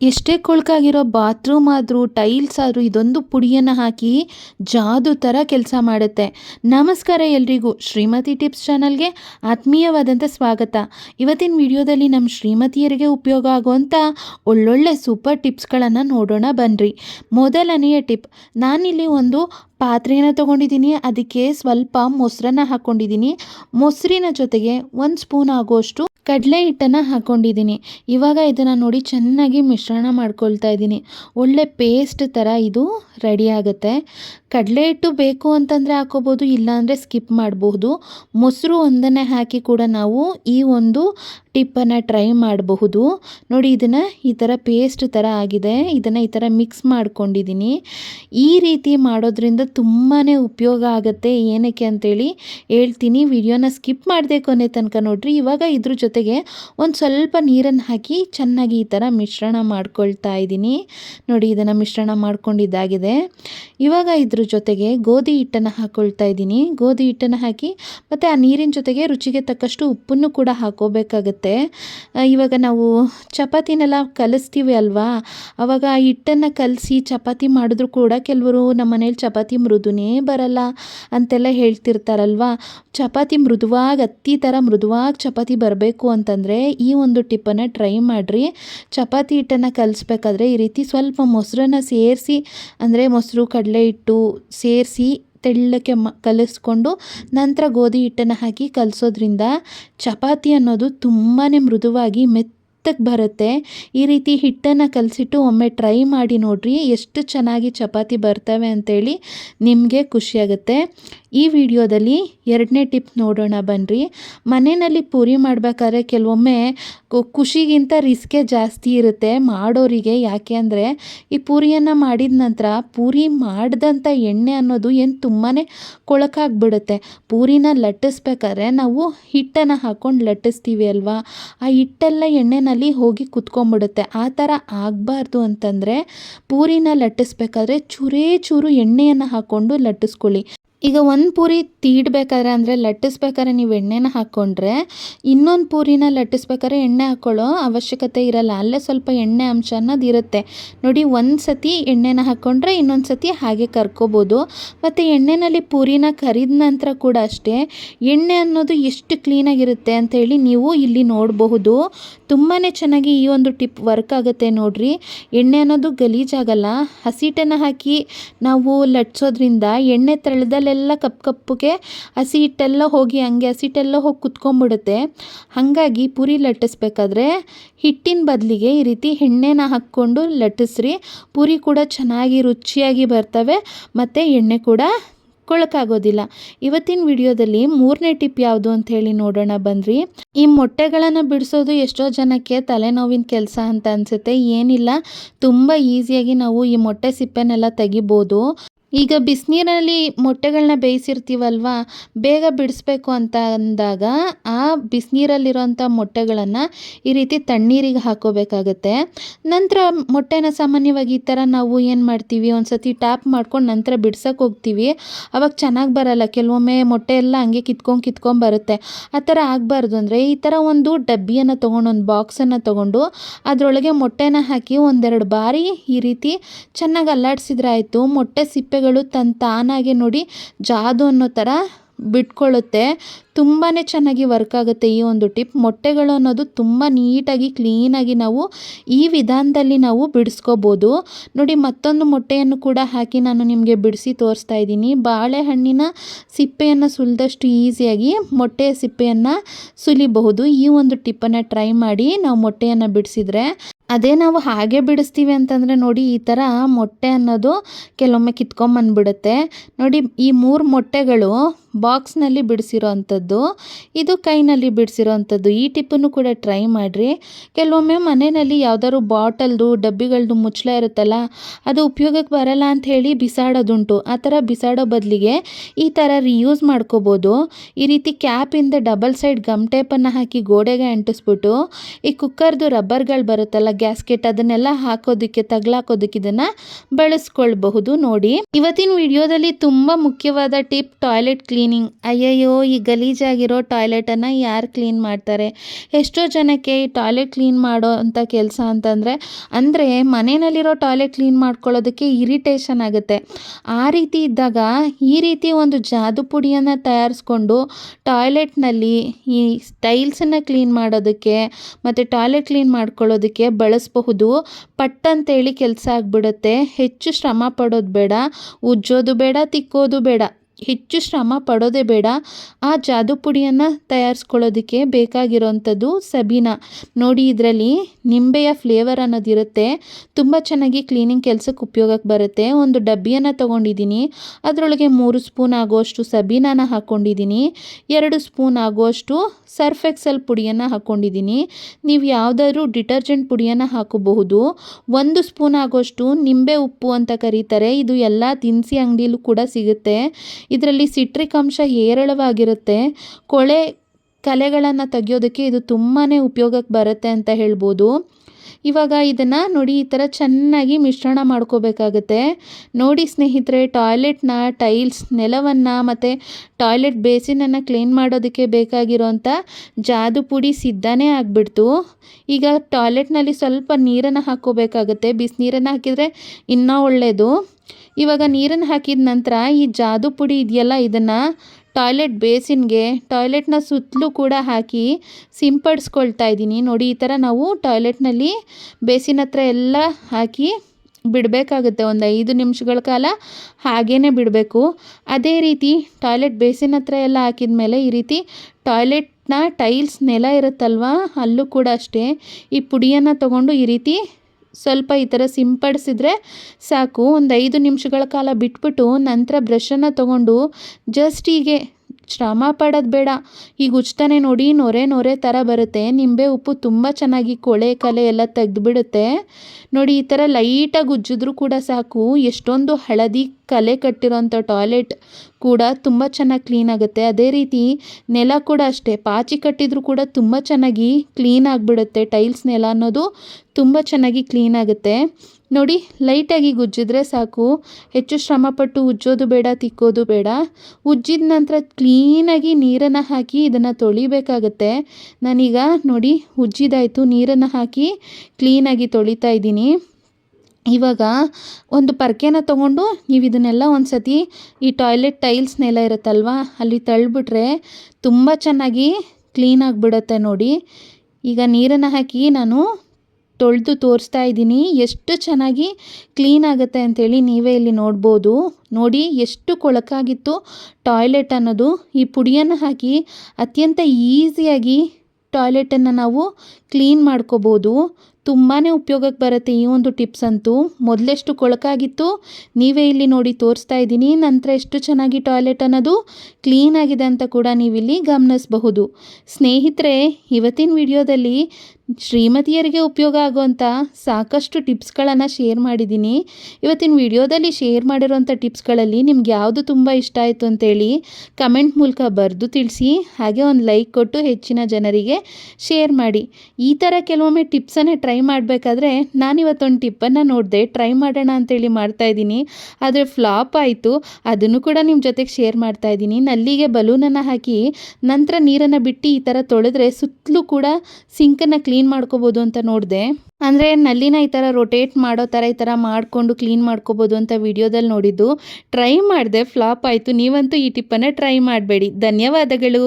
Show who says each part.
Speaker 1: ಎಷ್ಟೇ ಕೊಳಕಾಗಿರೋ ಬಾತ್ರೂಮ್ ಆದರೂ, ಟೈಲ್ಸ್ ಆದರೂ, ಇದೊಂದು ಪುಡಿಯನ್ನು ಹಾಕಿ ಜಾದು ಥರ ಕೆಲಸ ಮಾಡುತ್ತೆ. ನಮಸ್ಕಾರ ಎಲ್ರಿಗೂ. ಶ್ರೀಮತಿ ಟಿಪ್ಸ್ ಚಾನಲ್ಗೆ ಆತ್ಮೀಯವಾದಂಥ ಸ್ವಾಗತ. ಇವತ್ತಿನ ವಿಡಿಯೋದಲ್ಲಿ ನಮ್ಮ ಶ್ರೀಮತಿಯರಿಗೆ ಉಪಯೋಗ ಆಗುವಂಥ ಒಳ್ಳೊಳ್ಳೆ ಸೂಪರ್ ಟಿಪ್ಸ್ಗಳನ್ನು ನೋಡೋಣ ಬನ್ನಿರಿ ಮೊದಲನೆಯ ಟಿಪ್, ನಾನಿಲ್ಲಿ ಒಂದು ಪಾತ್ರೆನ ತೊಗೊಂಡಿದ್ದೀನಿ, ಅದಕ್ಕೆ ಸ್ವಲ್ಪ ಮೊಸರನ್ನ ಹಾಕ್ಕೊಂಡಿದ್ದೀನಿ ಮೊಸರಿನ ಜೊತೆಗೆ ಒಂದು ಸ್ಪೂನ್ ಆಗುವಷ್ಟು ಕಡಲೆ ಹಿಟ್ಟನ್ನು ಹಾಕ್ಕೊಂಡಿದ್ದೀನಿ ಇವಾಗ ಇದನ್ನು ನೋಡಿ ಚೆನ್ನಾಗಿ ಮಿಶ್ರಣ ಮಾಡ್ಕೊಳ್ತಾ ಇದ್ದೀನಿ. ಒಳ್ಳೆ ಪೇಸ್ಟ್ ಥರ ಇದು ರೆಡಿ ಆಗುತ್ತೆ. ಕಡಲೆ ಹಿಟ್ಟು ಬೇಕು ಅಂತಂದರೆ ಹಾಕೋಬೋದು, ಇಲ್ಲಾಂದರೆ ಸ್ಕಿಪ್ ಮಾಡಬಹುದು. ಮೊಸರು ಒಂದನ್ನೇ ಹಾಕಿ ಕೂಡ ನಾವು ಈ ಒಂದು ಟಿಪ್ಪನ್ನು ಟ್ರೈ ಮಾಡಬಹುದು. ನೋಡಿ, ಇದನ್ನು ಈ ಥರ ಪೇಸ್ಟ್ ಥರ ಆಗಿದೆ. ಇದನ್ನು ಈ ಥರ ಮಿಕ್ಸ್ ಮಾಡ್ಕೊಂಡಿದ್ದೀನಿ. ಈ ರೀತಿ ಮಾಡೋದ್ರಿಂದ ತುಂಬಾ ಉಪಯೋಗ ಆಗುತ್ತೆ, ಏನಕ್ಕೆ ಅಂತೇಳಿ ಹೇಳ್ತೀನಿ. ವಿಡಿಯೋನ ಸ್ಕಿಪ್ ಮಾಡದೆ ಕೊನೆ ತನಕ ನೋಡ್ರಿ. ಇವಾಗ ಇದ್ರ ಜೊತೆಗೆ ಒಂದು ಸ್ವಲ್ಪ ನೀರನ್ನು ಹಾಕಿ ಚೆನ್ನಾಗಿ ಈ ಥರ ಮಿಶ್ರಣ ಮಾಡ್ಕೊಳ್ತಾ ಇದ್ದೀನಿ. ನೋಡಿ, ಇದನ್ನು ಮಿಶ್ರಣ ಮಾಡ್ಕೊಂಡಿದ್ದಾಗಿದೆ. ಇವಾಗ ಇದ್ರ ಜೊತೆಗೆ ಗೋಧಿ ಹಿಟ್ಟನ್ನು ಹಾಕ್ಕೊಳ್ತಾ ಇದ್ದೀನಿ. ಗೋಧಿ ಹಿಟ್ಟನ್ನು ಹಾಕಿ ಮತ್ತು ಆ ನೀರಿನ ಜೊತೆಗೆ ರುಚಿಗೆ ತಕ್ಕಷ್ಟು ಉಪ್ಪನ್ನು ಕೂಡ ಹಾಕೋಬೇಕಾಗತ್ತೆ. ಇವಾಗ ನಾವು ಚಪಾತಿನೆಲ್ಲ ಕಲಿಸ್ತೀವಿ ಅಲ್ವಾ? ಆವಾಗ ಆ ಹಿಟ್ಟನ್ನು ಕಲಸಿ ಚಪಾತಿ ಮಾಡಿದ್ರು ಕೂಡ ಕೆಲವರು ನಮ್ಮ ಮನೇಲಿ ಚಪಾತಿ ಮೃದುನೇ ಬರಲ್ಲ ಅಂತೆಲ್ಲ ಹೇಳ್ತಿರ್ತಾರಲ್ವಾ? ಚಪಾತಿ ಮೃದುವಾಗಿ, ಅತ್ತಿ ಥರ ಮೃದುವಾಗಿ ಚಪಾತಿ ಬರಬೇಕು ಅಂತಂದರೆ ಈ ಒಂದು ಟಿಪ್ಪನ್ನು ಟ್ರೈ ಮಾಡಿರಿ. ಚಪಾತಿ ಹಿಟ್ಟನ್ನು ಕಲಿಸ್ಬೇಕಾದ್ರೆ ಈ ರೀತಿ ಸ್ವಲ್ಪ ಮೊಸರನ್ನ ಸೇರಿಸಿ, ಅಂದರೆ ಮೊಸರು, ಕಡಲೆ ಹಿಟ್ಟು ಸೇರಿಸಿ ತೆಳ್ಳಕ್ಕೆ ಮ, ಕಲಿಸ್ಕೊಂಡು ನಂತರ ಗೋಧಿ ಹಿಟ್ಟನ್ನು ಹಾಕಿ ಕಲಿಸೋದ್ರಿಂದ ಚಪಾತಿ ಅನ್ನೋದು ತುಂಬಾ ಮೃದುವಾಗಿ ಮೆತ್ತಗೆ ಬರುತ್ತೆ. ಈ ರೀತಿ ಹಿಟ್ಟನ್ನು ಕಲಸಿಟ್ಟು ಒಮ್ಮೆ ಟ್ರೈ ಮಾಡಿ ನೋಡಿರಿ, ಎಷ್ಟು ಚೆನ್ನಾಗಿ ಚಪಾತಿ ಬರ್ತವೆ ಅಂತೇಳಿ ನಿಮಗೆ ಖುಷಿಯಾಗುತ್ತೆ. ಈ ವಿಡಿಯೋದಲ್ಲಿ ಎರಡನೇ ಟಿಪ್ ನೋಡೋಣ ಬನ್ನಿರಿ ಮನೆಯಲ್ಲಿ ಪೂರಿ ಮಾಡಬೇಕಾದ್ರೆ ಕೆಲವೊಮ್ಮೆ ಖುಷಿಗಿಂತ ರಿಸ್ಕೇ ಜಾಸ್ತಿ ಇರುತ್ತೆ ಮಾಡೋರಿಗೆ. ಯಾಕೆ ಅಂದರೆ ಈ ಪೂರಿಯನ್ನು ಮಾಡಿದ ನಂತರ ಪೂರಿ ಮಾಡಿದಂಥ ಎಣ್ಣೆ ಅನ್ನೋದು ಏನು ತುಂಬಾ ಕೊಳಕಾಗ್ಬಿಡುತ್ತೆ. ಪೂರಿನ ಲಟ್ಟಿಸ್ಬೇಕಾದ್ರೆ ನಾವು ಹಿಟ್ಟನ್ನು ಹಾಕ್ಕೊಂಡು ಲಟ್ಟಿಸ್ತೀವಿ ಅಲ್ವಾ? ಆ ಹಿಟ್ಟೆಲ್ಲ ಎಣ್ಣೆನಲ್ಲಿ ಹೋಗಿ ಕುತ್ಕೊಂಡ್ಬಿಡುತ್ತೆ. ಆ ಥರ ಆಗಬಾರ್ದು ಅಂತಂದರೆ ಪೂರಿನ ಲಟ್ಟಿಸ್ಬೇಕಾದ್ರೆ ಚೂರೇ ಚೂರು ಎಣ್ಣೆಯನ್ನು ಹಾಕ್ಕೊಂಡು ಲಟ್ಟಿಸ್ಕೊಳ್ಳಿ. ಈಗ ಒಂದು ಪೂರಿ ತೀಡ್ಬೇಕಾದ್ರೆ ಅಂದರೆ ಲಟ್ಟಿಸ್ಬೇಕಾದ್ರೆ ನೀವು ಎಣ್ಣೆನ ಹಾಕ್ಕೊಂಡ್ರೆ ಇನ್ನೊಂದು ಪೂರಿನ ಲಟ್ಟಿಸ್ಬೇಕಾದ್ರೆ ಎಣ್ಣೆ ಹಾಕ್ಕೊಳ್ಳೋ ಅವಶ್ಯಕತೆ ಇರಲ್ಲ. ಅಲ್ಲೇ ಸ್ವಲ್ಪ ಎಣ್ಣೆ ಅಂಶ ಅನ್ನೋದು ಇರುತ್ತೆ. ನೋಡಿ, ಒಂದು ಸತಿ ಎಣ್ಣೆನ ಹಾಕ್ಕೊಂಡ್ರೆ ಇನ್ನೊಂದು ಸತಿ ಹಾಗೆ ಕರ್ಕೋಬೋದು. ಮತ್ತು ಎಣ್ಣೆನಲ್ಲಿ ಪೂರಿನ ಕರಿದ ನಂತರ ಕೂಡ ಅಷ್ಟೇ ಎಣ್ಣೆ ಅನ್ನೋದು ಎಷ್ಟು ಕ್ಲೀನಾಗಿರುತ್ತೆ ಅಂತೇಳಿ ನೀವು ಇಲ್ಲಿ ನೋಡಬಹುದು. ತುಂಬಾ ಚೆನ್ನಾಗಿ ಈ ಒಂದು ಟಿಪ್ ವರ್ಕ್ ಆಗುತ್ತೆ ನೋಡಿರಿ. ಎಣ್ಣೆ ಅನ್ನೋದು ಗಲೀಜಾಗಲ್ಲ ಹಸಿಟನ್ನು ಹಾಕಿ ನಾವು ಲಟ್ಸೋದ್ರಿಂದ ಎಣ್ಣೆ ತಳದಲ್ಲೆಲ್ಲ ಕಪ್ಪು ಕಪ್ಪಗೆ ಹಸಿ ಹಿಟ್ಟೆಲ್ಲ ಹೋಗಿ ಹಂಗೆ ಹಸಿ ಹಿಟ್ಟೆಲ್ಲ ಹೋಗಿ ಕುತ್ಕೊಂಡ್ಬಿಡುತ್ತೆ. ಹಾಗಾಗಿ ಪೂರಿ ಲಟ್ಟಿಸ್ಬೇಕಾದ್ರೆ ಹಿಟ್ಟಿನ ಬದಲಿಗೆ ಈ ರೀತಿ ಎಣ್ಣೆನ ಹಾಕ್ಕೊಂಡು ಲಟ್ಟಿಸ್ರಿ. ಪೂರಿ ಕೂಡ ಚೆನ್ನಾಗಿ ರುಚಿಯಾಗಿ ಬರ್ತವೆ ಮತ್ತು ಎಣ್ಣೆ ಕೂಡ ಕೊಳಕಾಗೋದಿಲ್ಲ. ಇವತ್ತಿನ ವಿಡಿಯೋದಲ್ಲಿ ಮೂರನೇ ಟಿಪ್ ಯಾವುದು ಅಂತ ಹೇಳಿ ನೋಡೋಣ ಬನ್ನಿರಿ ಈ ಮೊಟ್ಟೆಗಳನ್ನು ಬಿಡಿಸೋದು ಎಷ್ಟೋ ಜನಕ್ಕೆ ತಲೆನೋವಿನ ಕೆಲಸ ಅಂತ ಅನಿಸುತ್ತೆ. ಏನಿಲ್ಲ, ತುಂಬ ಈಸಿಯಾಗಿ ನಾವು ಈ ಮೊಟ್ಟೆ ಸಿಪ್ಪೆನೆಲ್ಲ ತೆಗಿಬೋದು. ಈಗ ಬಿಸಿನೀರಲ್ಲಿ ಮೊಟ್ಟೆಗಳನ್ನ ಬೇಯಿಸಿರ್ತೀವಲ್ವ? ಬೇಗ ಬಿಡಿಸ್ಬೇಕು ಅಂತ ಅಂದಾಗ ಆ ಬಿಸಿನೀರಲ್ಲಿರೋಂಥ ಮೊಟ್ಟೆಗಳನ್ನು ಈ ರೀತಿ ತಣ್ಣೀರಿಗೆ ಹಾಕೋಬೇಕಾಗತ್ತೆ. ನಂತರ ಮೊಟ್ಟೆನ ಸಾಮಾನ್ಯವಾಗಿ ಈ ಥರ ನಾವು ಏನು ಮಾಡ್ತೀವಿ? ಒಂದು ಸತಿ ಟ್ಯಾಪ್ ಮಾಡ್ಕೊಂಡು ನಂತರ ಬಿಡ್ಸೋಕೆ ಹೋಗ್ತೀವಿ. ಅವಾಗ ಚೆನ್ನಾಗಿ ಬರಲ್ಲ. ಕೆಲವೊಮ್ಮೆ ಮೊಟ್ಟೆ ಎಲ್ಲ ಹಂಗೆ ಕಿತ್ಕೊಂಡು ಕಿತ್ಕೊಂಡು ಬರುತ್ತೆ. ಆ ಥರ ಆಗಬಾರ್ದು ಅಂದರೆ ಈ ಥರ ಒಂದು ಡಬ್ಬಿಯನ್ನು ತೊಗೊಂಡು, ಒಂದು ಬಾಕ್ಸನ್ನು ತೊಗೊಂಡು ಅದರೊಳಗೆ ಮೊಟ್ಟೆನ ಹಾಕಿ ಒಂದೆರಡು ಬಾರಿ ಈ ರೀತಿ ಚೆನ್ನಾಗಿ ಅಲ್ಲಾಡಿಸಿದ್ರೆ ಆಯಿತು. ಮೊಟ್ಟೆ ಸಿಪ್ಪೆಗಳು ತನ್ನ ತಾನಾಗೆ ನೋಡಿ ಜಾದು ಅನ್ನೋ ಥರ ಬಿಟ್ಕೊಳ್ಳುತ್ತೆ. ತುಂಬಾ ಚೆನ್ನಾಗಿ ವರ್ಕ್ ಆಗುತ್ತೆ ಈ ಒಂದು ಟಿಪ್. ಮೊಟ್ಟೆಗಳು ಅನ್ನೋದು ತುಂಬ ನೀಟಾಗಿ, ಕ್ಲೀನಾಗಿ ನಾವು ಈ ವಿಧಾನದಲ್ಲಿ ನಾವು ಬಿಡಿಸ್ಕೋಬೋದು. ನೋಡಿ, ಮತ್ತೊಂದು ಮೊಟ್ಟೆಯನ್ನು ಕೂಡ ಹಾಕಿ ನಾನು ನಿಮಗೆ ಬಿಡಿಸಿ ತೋರಿಸ್ತಾ ಇದ್ದೀನಿ. ಬಾಳೆಹಣ್ಣಿನ ಸಿಪ್ಪೆಯನ್ನು ಸುಲಿದಷ್ಟು ಈಸಿಯಾಗಿ ಮೊಟ್ಟೆಯ ಸಿಪ್ಪೆಯನ್ನು ಸುಲಿಬಹುದು. ಈ ಒಂದು ಟಿಪ್ಪನ್ನು ಟ್ರೈ ಮಾಡಿ ನಾವು ಮೊಟ್ಟೆಯನ್ನು ಬಿಡಿಸಿದ್ರೆ. ಅದೇ ನಾವು ಹಾಗೆ ಬಿಡಿಸ್ತೀವಿ ಅಂತಂದರೆ ನೋಡಿ ಈ ಥರ ಮೊಟ್ಟೆ ಅನ್ನೋದು ಕೆಲವೊಮ್ಮೆ ಕಿತ್ಕೊಂಬಂದ್ಬಿಡುತ್ತೆ. ನೋಡಿ ಈ ಮೂರು ಮೊಟ್ಟೆಗಳು ಬಾಕ್ಸ್ನಲ್ಲಿ ಬಿಡಿಸಿರೋ ಅಂಥದ್ದು ಇದು ಕೈನಲ್ಲಿ ಬಿಡಿಸಿರೋ ಅಂಥದ್ದು ಈ ಟಿಪ್ಪನ್ನು ಕೂಡ ಟ್ರೈ ಮಾಡಿರಿ. ಕೆಲವೊಮ್ಮೆ ಮನೆಯಲ್ಲಿ ಯಾವ್ದಾದ್ರು ಬಾಟಲ್ದು ಡಬ್ಬಿಗಳದ್ದು ಮುಚ್ಚಳ ಇರುತ್ತಲ್ಲ, ಅದು ಉಪಯೋಗಕ್ಕೆ ಬರಲ್ಲ ಅಂತ ಹೇಳಿ ಬಿಸಾಡೋದುಂಟು. ಆ ಥರ ಬಿಸಾಡೋ ಬದಲಿಗೆ ಈ ಥರ ರಿಯೂಸ್ ಮಾಡ್ಕೋಬೋದು. ಈ ರೀತಿ ಕ್ಯಾಪಿಂದ ಡಬಲ್ ಸೈಡ್ ಗಮ್ ಟೇಪನ್ನು ಹಾಕಿ ಗೋಡೆಗೆ ಅಂಟಿಸ್ಬಿಟ್ಟು, ಈ ಕುಕ್ಕರ್ದು ರಬ್ಬರ್ಗಳು ಬರುತ್ತಲ್ಲ, ಗ್ಯಾಸ್ಕೆಟ್ ಅದನ್ನೆಲ್ಲ ಹಾಕೋದಕ್ಕೆ, ತಗ್ಲಾಕೋದಕ್ಕೆ ಇದನ್ನು ಬಳಸ್ಕೊಳ್ಬಹುದು ನೋಡಿ. ಇವತ್ತಿನ ವಿಡಿಯೋದಲ್ಲಿ ತುಂಬ ಮುಖ್ಯವಾದ ಟಿಪ್ ಟಾಯ್ಲೆಟ್ ಕ್ಲೀನಿಂಗ್ ಕ್ಲೀನಿಂಗ್. ಅಯ್ಯಯ್ಯೋ, ಈ ಗಲೀಜಾಗಿರೋ ಟಾಯ್ಲೆಟನ್ನು ಯಾರು ಕ್ಲೀನ್ ಮಾಡ್ತಾರೆ? ಎಷ್ಟೋ ಜನಕ್ಕೆ ಈ ಟಾಯ್ಲೆಟ್ ಕ್ಲೀನ್ ಮಾಡೋ ಅಂಥ ಕೆಲಸ ಅಂತಂದರೆ, ಅಂದರೆ ಮನೆಯಲ್ಲಿರೋ ಟಾಯ್ಲೆಟ್ ಕ್ಲೀನ್ ಮಾಡ್ಕೊಳ್ಳೋದಕ್ಕೆ ಇರಿಟೇಷನ್ ಆಗುತ್ತೆ. ಆ ರೀತಿ ಇದ್ದಾಗ ಈ ರೀತಿ ಒಂದು ಜಾದು ಪುಡಿಯನ್ನು ತಯಾರಿಸ್ಕೊಂಡು ಟಾಯ್ಲೆಟ್ನಲ್ಲಿ ಈ ಟೈಲ್ಸನ್ನು ಕ್ಲೀನ್ ಮಾಡೋದಕ್ಕೆ ಮತ್ತು ಟಾಯ್ಲೆಟ್ ಕ್ಲೀನ್ ಮಾಡ್ಕೊಳ್ಳೋದಕ್ಕೆ ಬಳಸಬಹುದು. ಪಟ್ಟಂತೇಳಿ ಕೆಲಸ ಆಗಿಬಿಡುತ್ತೆ. ಹೆಚ್ಚು ಶ್ರಮ ಪಡೋದು ಬೇಡ, ಉಜ್ಜೋದು ಬೇಡ, ತಿಕ್ಕೋದು ಬೇಡ. ಹೆಚ್ಚು ಶ್ರಮ ಪಡೋದೇ ಬೇಡ. ಆ ಜಾದು ಪುಡಿಯನ್ನು ತಯಾರಿಸ್ಕೊಳ್ಳೋದಕ್ಕೆ ಬೇಕಾಗಿರೋವಂಥದ್ದು ಸಬೀನ. ನೋಡಿ ಇದರಲ್ಲಿ ನಿಂಬೆಯ ಫ್ಲೇವರ್ ಅನ್ನೋದಿರುತ್ತೆ. ತುಂಬ ಚೆನ್ನಾಗಿ ಕ್ಲೀನಿಂಗ್ ಕೆಲಸಕ್ಕೆ ಉಪಯೋಗಕ್ಕೆ ಬರುತ್ತೆ. ಒಂದು ಡಬ್ಬಿಯನ್ನು ತೊಗೊಂಡಿದ್ದೀನಿ. ಅದರೊಳಗೆ ಮೂರು ಸ್ಪೂನ್ ಆಗುವಷ್ಟು ಸಬೀನಾನ ಹಾಕ್ಕೊಂಡಿದ್ದೀನಿ. ಎರಡು ಸ್ಪೂನ್ ಆಗುವಷ್ಟು ಸರ್ಫ್ ಎಕ್ಸೆಲ್ ಪುಡಿಯನ್ನು ಹಾಕ್ಕೊಂಡಿದ್ದೀನಿ. ನೀವು ಯಾವುದಾದ್ರೂ ಡಿಟರ್ಜೆಂಟ್ ಪುಡಿಯನ್ನು ಹಾಕೋಬಹುದು. ಒಂದು ಸ್ಪೂನ್ ಆಗೋಷ್ಟು ನಿಂಬೆ ಉಪ್ಪು ಅಂತ ಕರೀತಾರೆ. ಇದು ಎಲ್ಲ ದಿನಸಿ ಅಂಗಡಿಲೂ ಕೂಡ ಸಿಗುತ್ತೆ. ಇದರಲ್ಲಿ ಸಿಟ್ರಿಕ್ ಅಂಶ ಹೇರಳವಾಗಿರುತ್ತೆ. ಕೊಳೆ ಕಲೆಗಳನ್ನು ತೆಗೆಯೋದಕ್ಕೆ ಇದು ತುಂಬಾ ಉಪಯೋಗಕ್ಕೆ ಬರುತ್ತೆ ಅಂತ ಹೇಳ್ಬೋದು. ಇವಾಗ ಇದನ್ನು ನೋಡಿ ಈ ಥರ ಚೆನ್ನಾಗಿ ಮಿಶ್ರಣ ಮಾಡ್ಕೋಬೇಕಾಗತ್ತೆ. ನೋಡಿ ಸ್ನೇಹಿತರೆ, ಟಾಯ್ಲೆಟ್ನ ಟೈಲ್ಸ್ ನೆಲವನ್ನು ಮತ್ತು ಟಾಯ್ಲೆಟ್ ಬೇಸಿನನ್ನು ಕ್ಲೀನ್ ಮಾಡೋದಕ್ಕೆ ಬೇಕಾಗಿರೋಂಥ ಜಾದು ಪುಡಿ ಸಿದ್ಧನೇ ಆಗಿಬಿಡ್ತು. ಈಗ ಟಾಯ್ಲೆಟ್ನಲ್ಲಿ ಸ್ವಲ್ಪ ನೀರನ್ನು ಹಾಕ್ಕೋಬೇಕಾಗತ್ತೆ. ಬಿಸಿನೀರನ್ನು ಹಾಕಿದರೆ ಇನ್ನೂ ಒಳ್ಳೆಯದು ಇವಾಗ ನೀರನ್ನು ಹಾಕಿದ ನಂತರ ಈ ಜಾದು ಪುಡಿ ಇದೆಯಲ್ಲ, ಇದನ್ನು ಟಾಯ್ಲೆಟ್ ಬೇಸಿನ್ಗೆ, ಟಾಯ್ಲೆಟ್ನ ಸುತ್ತಲೂ ಕೂಡ ಹಾಕಿ ಸಿಂಪಡಿಸ್ಕೊಳ್ತಾ ಇದ್ದೀನಿ. ನೋಡಿ, ಈ ಥರ ನಾವು ಟಾಯ್ಲೆಟ್ನಲ್ಲಿ ಬೇಸಿನ ಹತ್ರ ಎಲ್ಲ ಹಾಕಿ ಬಿಡಬೇಕಾಗುತ್ತೆ. ಒಂದು ಐದು ನಿಮಿಷಗಳ ಕಾಲ ಹಾಗೇ ಬಿಡಬೇಕು. ಅದೇ ರೀತಿ ಟಾಯ್ಲೆಟ್ ಬೇಸಿನ್ ಹತ್ರ ಎಲ್ಲ ಹಾಕಿದ ಮೇಲೆ ಈ ರೀತಿ ಟಾಯ್ಲೆಟ್ನ ಟೈಲ್ಸ್ ನೆಲ ಇರುತ್ತಲ್ವ, ಅಲ್ಲೂ ಕೂಡ ಅಷ್ಟೇ ಈ ಪುಡಿಯನ್ನು ತಗೊಂಡು ಈ ರೀತಿ ಸ್ವಲ್ಪ ಈ ಥರ ಸಿಂಪಡಿಸಿದ್ರೆ ಸಾಕು. ಒಂದು ಐದು ನಿಮಿಷಗಳ ಕಾಲ ಬಿಟ್ಬಿಟ್ಟು ನಂತರ ಬ್ರಷನ್ನು ತೊಗೊಂಡು ಜಸ್ಟ್ ಹೀಗೆ ಶ್ರಮ ಪಡೋದು ಬೇಡ. ಈಗ ಉಜ್ತಾನೆ ನೋಡಿ ನೊರೆ ನೊರೆ ಥರ ಬರುತ್ತೆ. ನಿಂಬೆ ಉಪ್ಪು ತುಂಬ ಚೆನ್ನಾಗಿ ಕೊಳೆ, ಕಲೆ ಎಲ್ಲ ತೆಗೆದುಬಿಡುತ್ತೆ. ನೋಡಿ, ಈ ಥರ ಲೈಟಾಗಿ ಉಜ್ಜಿದ್ರೂ ಕೂಡ ಸಾಕು. ಎಷ್ಟೊಂದು ಹಳದಿ ಕಲೆ ಕಟ್ಟಿರೋಂಥ ಟಾಯ್ಲೆಟ್ ಕೂಡ ತುಂಬ ಚೆನ್ನಾಗಿ ಕ್ಲೀನ್ ಆಗುತ್ತೆ. ಅದೇ ರೀತಿ ನೆಲ ಕೂಡ ಅಷ್ಟೇ. ಪಾಚಿ ಕಟ್ಟಿದ್ರು ಕೂಡ ತುಂಬ ಚೆನ್ನಾಗಿ ಕ್ಲೀನ್ ಆಗಿಬಿಡುತ್ತೆ. ಟೈಲ್ಸ್ ನೆಲ ಅನ್ನೋದು ತುಂಬ ಚೆನ್ನಾಗಿ ಕ್ಲೀನ್ ಆಗುತ್ತೆ. ನೋಡಿ, ಲೈಟಾಗಿ ಉಜ್ಜಿದ್ರೆ ಸಾಕು. ಹೆಚ್ಚು ಶ್ರಮಪಟ್ಟು ಉಜ್ಜೋದು ಬೇಡ, ತಿಕ್ಕೋದು ಬೇಡ. ಉಜ್ಜಿದ ನಂತರ ಕ್ಲೀನಾಗಿ ನೀರನ್ನು ಹಾಕಿ ಇದನ್ನು ತೊಳಿಬೇಕಾಗತ್ತೆ. ನಾನೀಗ ನೋಡಿ, ಉಜ್ಜಿದಾಯಿತು. ನೀರನ್ನು ಹಾಕಿ ಕ್ಲೀನಾಗಿ ತೊಳಿತಾ ಇದ್ದೀನಿ. ಇವಾಗ ಒಂದು ಪರ್ಕೆನ ತೊಗೊಂಡು ನೀವು ಇದನ್ನೆಲ್ಲ ಒಂದು ಸತಿ ಈ ಟಾಯ್ಲೆಟ್ ಟೈಲ್ಸ್ನೆಲ್ಲ ಇರುತ್ತಲ್ವ, ಅಲ್ಲಿ ತಳ್ಳಿಬಿಟ್ರೆ ತುಂಬ ಚೆನ್ನಾಗಿ ಕ್ಲೀನ್ ಆಗಿಬಿಡತ್ತೆ ನೋಡಿ. ಈಗ ನೀರನ್ನು ಹಾಕಿ ನಾನು ತೊಳೆದು ತೋರಿಸ್ತಾ ಇದ್ದೀನಿ. ಎಷ್ಟು ಚೆನ್ನಾಗಿ ಕ್ಲೀನ್ ಆಗುತ್ತೆ ಅಂಥೇಳಿ ನೀವೇ ಇಲ್ಲಿ ನೋಡ್ಬೋದು. ನೋಡಿ ಎಷ್ಟು ಕೊಳಕಾಗಿತ್ತು ಟಾಯ್ಲೆಟ್ ಅನ್ನೋದು. ಈ ಪುಡಿಯನ್ನು ಹಾಕಿ ಅತ್ಯಂತ ಈಸಿಯಾಗಿ ಟಾಯ್ಲೆಟನ್ನು ನಾವು ಕ್ಲೀನ್ ಮಾಡ್ಕೋಬೋದು. ತುಂಬಾ ಉಪಯೋಗಕ್ಕೆ ಬರುತ್ತೆ ಈ ಒಂದು ಟಿಪ್ಸ್ ಅಂತೂ. ಮೊದಲೆಷ್ಟು ಕೊಳಕಾಗಿತ್ತು. ನೀವೇ ಇಲ್ಲಿ ನೋಡಿ ತೋರಿಸ್ತಾ ಇದ್ದೀನಿ. ನಂತರ ಎಷ್ಟು ಚೆನ್ನಾಗಿ ಟಾಯ್ಲೆಟ್ ಅನ್ನೋದು ಕ್ಲೀನ್ ಆಗಿದೆ ಅಂತ ಕೂಡ ನೀವಿಲ್ಲಿ ಗಮನಿಸಬಹುದು. ಸ್ನೇಹಿತರೆ, ಇವತ್ತಿನ ವಿಡಿಯೋದಲ್ಲಿ ಶ್ರೀಮತಿಯರಿಗೆ ಉಪಯೋಗ ಆಗುವಂಥ ಸಾಕಷ್ಟು ಟಿಪ್ಸ್ಗಳನ್ನು ಶೇರ್ ಮಾಡಿದ್ದೀನಿ. ಇವತ್ತಿನ ವಿಡಿಯೋದಲ್ಲಿ ಶೇರ್ ಮಾಡಿರೋಂಥ ಟಿಪ್ಸ್ಗಳಲ್ಲಿ ನಿಮ್ಗೆ ಯಾವುದು ತುಂಬ ಇಷ್ಟ ಆಯಿತು ಅಂತೇಳಿ ಕಮೆಂಟ್ ಮೂಲಕ ಬರೆದು ತಿಳಿಸಿ, ಹಾಗೆ ಒಂದು ಲೈಕ್ ಕೊಟ್ಟು ಹೆಚ್ಚಿನ ಜನರಿಗೆ ಶೇರ್ ಮಾಡಿ. ಈ ಥರ ಕೆಲವೊಮ್ಮೆ ಟಿಪ್ಸನ್ನೇ ಟ್ರೈ ಮಾಡಬೇಕಾದ್ರೆ ನಾನು ಇವತ್ತೊಂದು ಟಿಪ್ಪನ್ನು ನೋಡಿದೆ ಟ್ರೈ ಮಾಡೋಣ ಅಂತೇಳಿ ಮಾಡ್ತಾಯಿದ್ದೀನಿ ಆದರೆ ಫ್ಲಾಪ್ ಆಯಿತು, ಅದನ್ನು ಕೂಡ ನಿಮ್ಮ ಜೊತೆಗೆ ಶೇರ್ ಮಾಡ್ತಾ ಇದ್ದೀನಿ. ನಲ್ಲಿಗೆ ಬಲೂನನ್ನು ಹಾಕಿ, ನಂತರ ನೀರನ್ನು ಬಿಟ್ಟು ಈ ಥರ ತೊಳೆದ್ರೆ ಸುತ್ತಲೂ ಕೂಡ ಸಿಂಕನ್ನು ಕ್ಲೀನ್ ಮಾಡ್ಕೋಬೋದು ಅಂತ ನೋಡಿದೆ. ಅಂದರೆ ನಲ್ಲಿನ ಈ ಥರ ರೊಟೇಟ್ ಮಾಡೋ ಥರ ಈ ಥರ ಮಾಡಿಕೊಂಡು ಕ್ಲೀನ್ ಮಾಡ್ಕೋಬೋದು ಅಂತ ವಿಡಿಯೋದಲ್ಲಿ ನೋಡಿದ್ದು. ಟ್ರೈ ಮಾಡಿದೆ ಫ್ಲಾಪ್ ಆಯಿತು. ನೀವಂತೂ ಈ ಟಿಪ್ಪನ್ನು ಟ್ರೈ ಮಾಡಬೇಡಿ. ಧನ್ಯವಾದಗಳು.